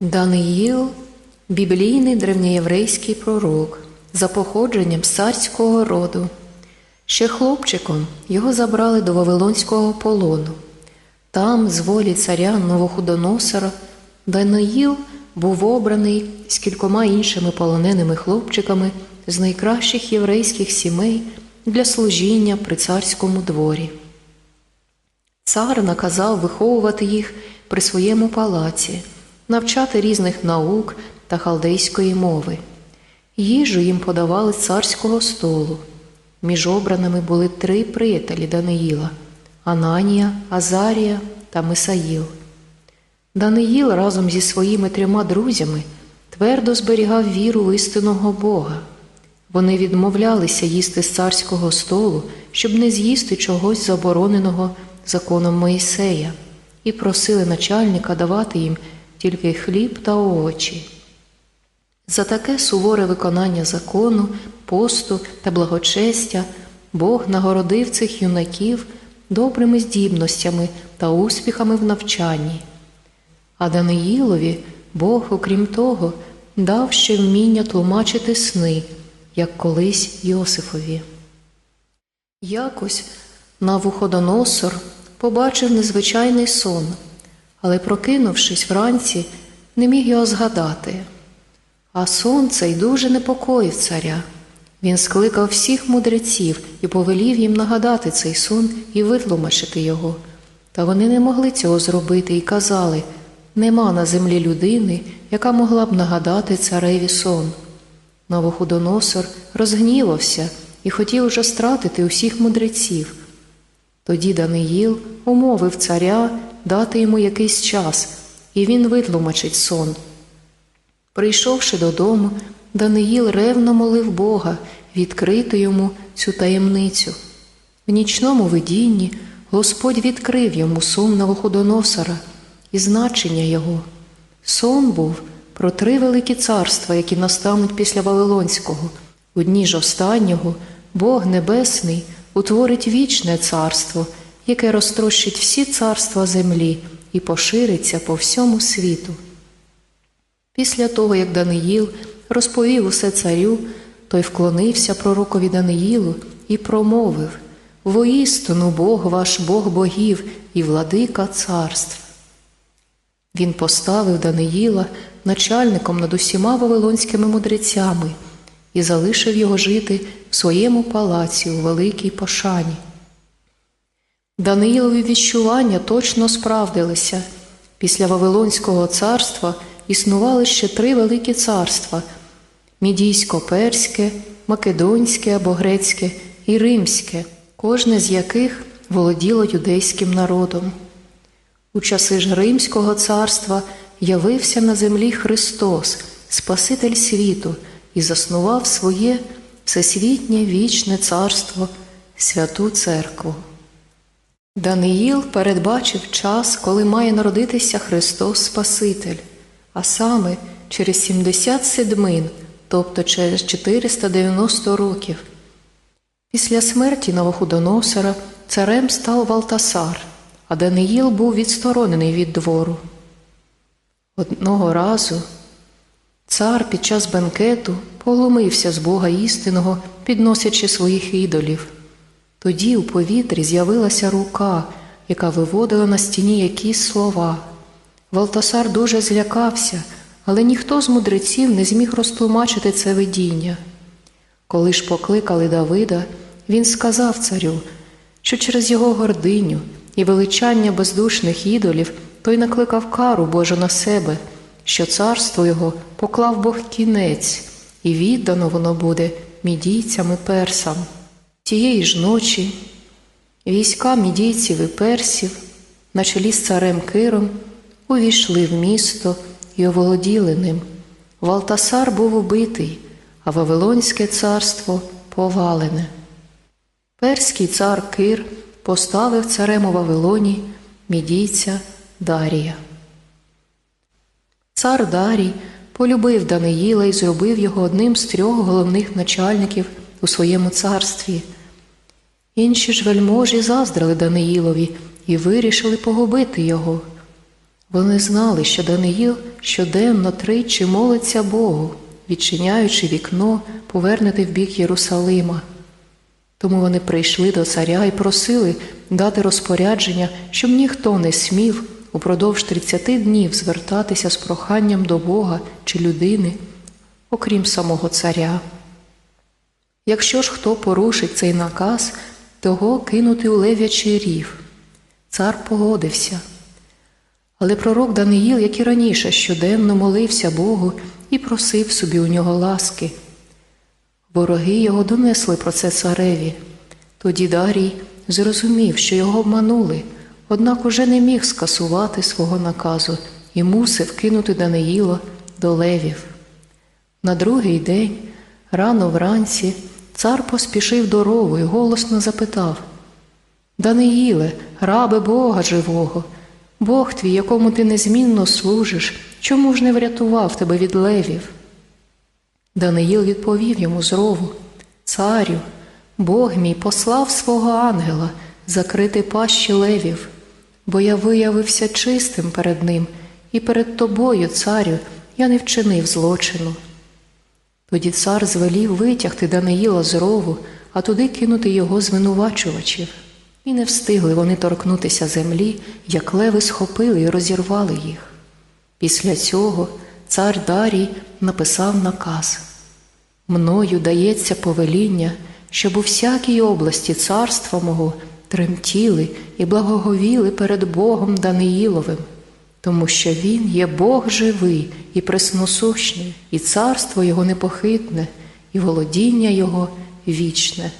Даниїл біблійний древньоєврейський пророк за походженням царського роду. Ще хлопчиком його забрали до Вавилонського полону. Там, з волі царя Новоходоносора, Даниїл був обраний з кількома іншими полоненими хлопчиками з найкращих єврейських сімей для служіння при царському дворі. Цар наказав виховувати їх при своєму палаці, навчати різних наук та халдейської мови. Їжу їм подавали царського столу. Між обраними були три приятелі Даниїла Ананія, Азарія та Мисаїл. Даниїл разом зі своїми трьома друзями твердо зберігав віру в істинного Бога. Вони відмовлялися їсти з царського столу, щоб не з'їсти чогось забороненого законом Моїсея, і просили начальника давати їм тільки хліб та овочі. За таке суворе виконання закону, посту та благочестя Бог нагородив цих юнаків добрими здібностями та успіхами в навчанні. А Даниїлові Бог, окрім того, дав ще вміння тлумачити сни, як колись Йосифові. Якось Навуходоносор побачив незвичайний сон, але, прокинувшись вранці, не міг його згадати. А сон цей дуже непокоїв царя. Він скликав всіх мудреців і повелів їм нагадати цей сон і витлумачити його. Та вони не могли цього зробити і казали нема на землі людини, яка могла б нагадати цареві сон. Новоходоносор розгнівався і хотів уже стратити усіх мудреців. Тоді Даниїл умовив царя дати йому якийсь час, і він витлумачить сон. Прийшовши додому, Даниїл ревно молив Бога відкрити йому цю таємницю. В нічному видінні Господь відкрив йому сон Навуходоносора і значення його. Сон був про три великі царства, які настануть після Вавилонського. У дні ж останнього Бог Небесний утворить вічне царство, яке розтрощить всі царства землі і пошириться по всьому світу. Після того, як Даниїл розповів усе царю, той вклонився пророкові Даниїлу і промовив Воістину Бог ваш Бог богів і владика царств. Він поставив Даниїла начальником над усіма вавилонськими мудрецями і залишив його жити в своєму палаці у великій пошані. Даниїлові відчування точно справдилися. Після Вавилонського царства існували ще три великі царства мідійсько-перське, македонське або грецьке і римське, кожне з яких володіло юдейським народом. У часи ж Римського царства явився на землі Христос, Спаситель світу, і заснував своє всесвітнє вічне царство, святу церкву. Даниїл передбачив час, коли має народитися Христос Спаситель, а саме через 70 седмин, тобто через 490 років. Після смерті Новоходоносора царем став Валтасар, а Даниїл був відсторонений від двору. Одного разу цар під час бенкету поломився з Бога істинного, підносячи своїх ідолів. Тоді у повітрі з'явилася рука, яка виводила на стіні якісь слова. Валтасар дуже злякався, але ніхто з мудреців не зміг розтлумачити це видіння. Коли ж покликали Давида, він сказав царю, що через його гординю і величання бездушних ідолів той накликав кару Божу на себе, що царство його поклав Бог кінець, і віддано воно буде мідійцям і персам. Тієї ж ночі війська мідійців і персів на чолі з царем Киром увійшли в місто і оволоділи ним. Валтасар був убитий, а Вавилонське царство повалене. Перський цар Кир поставив царем у Вавилоні мідійця Дарія. Цар Дарій полюбив Даниїла і зробив його одним з трьох головних начальників у своєму царстві. Інші ж вельможі заздрили Даниїлові і вирішили погубити його. Вони знали, що Даниїл щоденно тричі молиться Богу, відчиняючи вікно, повернути в бік Єрусалима. Тому вони прийшли до царя і просили дати розпорядження, щоб ніхто не смів упродовж 30 днів звертатися з проханням до Бога чи людини, окрім самого царя. Якщо ж хто порушить цей наказ, того кинути у лев'ячий рів. Цар погодився. Але пророк Даниїл, як і раніше, щоденно молився Богу і просив собі у нього ласки. Вороги його донесли про це цареві. Тоді Дарій зрозумів, що його обманули, однак уже не міг скасувати свого наказу і мусив кинути Даниїла до левів. На другий день, рано вранці, цар поспішив дорогу і голосно запитав Даниїле, рабе Бога живого, Бог твій, якому ти незмінно служиш, чому ж не врятував тебе від левів? Даниїл відповів йому зрову Царю, Бог мій послав свого ангела закрити пащі левів, бо я виявився чистим перед ним, і перед тобою, царю, я не вчинив злочину. Тоді цар звелів витягти Даниїла з рову, а туди кинути його звинувачувачів. І не встигли вони торкнутися землі, як леви схопили і розірвали їх. Після цього цар Дарій написав наказ Мною дається повеління, щоб у всякій області царства мого тремтіли і благоговіли перед Богом Даниїловим, тому що Він є Бог живий і пресносущний, і царство Його непохитне, і володіння Його вічне.